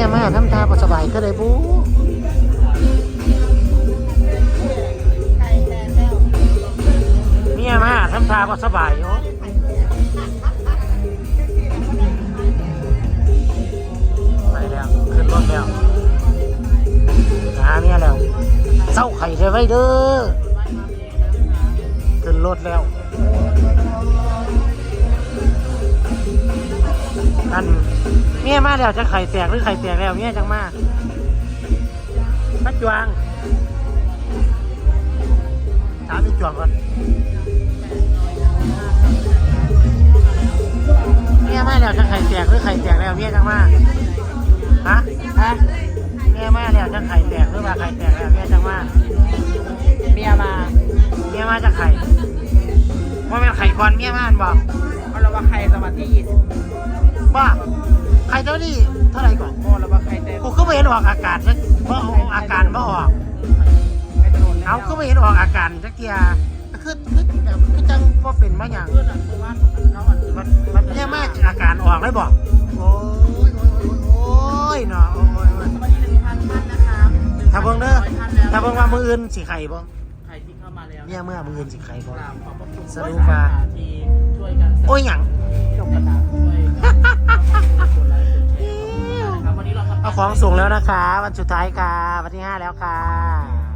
เนี่ยมาทำตาปสบายก็เลยบู๊เนี่ยมาทำตาปสบายโอ้ไปแล้ว ขึ้นรถแล้วหาเนี่ยแล้วเศร้าไข่ใช่ไหมเด้อขึ้นรถแล้ว มียมาแล้วจะไข่แตกหรือไข่แตกแล้วเมียจังมาปัดจวงถามอีจวงก่อนเมียมาแล้วจะไข่แตกหรือไข่แตกแล้วเมียจังมาฮะฮะเมียมาแล้วจะไข่แตกหรือว่าไข่แตกแล้วเมียจังมาเมียมาเมียมาจะไข่ว่าเป็นไข่ก่อนเมียมาอันบอกเอาละว่าใครสมาธิยี่สิบว่าไข่เท่านี้เท่าไหร่ก่อนโมละว่าใครแต่กูก็ไม่เห็นออกอากาศสักว่าอาการว่าออกใครถนนเอาก็ไม่เห็นออกอาการสักเทียคือคือแบบคือจังว่าเป็นมาอย่างเพื่อนอะเมื่อวานเขาอะมันมันเนี่ยมาอาการออกเลยบอกโอ้ยโอ้ยโอ้ยโอ้ยเนาะโอ้ยโอ้ยสวัสดีหนึ่งพันท่านนะครับถ้าเบิ่งเด้อถ้าเบิ่งว่ามืออื่นสิไข่บ่ใครที่เข้ามาแล้วเนี่ยเมื่อมืออื่นสิไข่บ่กราบขอบพระคุณสรุปว่าที่ช่วยกันโอ้ยหยัง เอาของส่งแล้วนะคะ วันสุดท้ายค่ะ วันที่ห้าแล้วค่ะ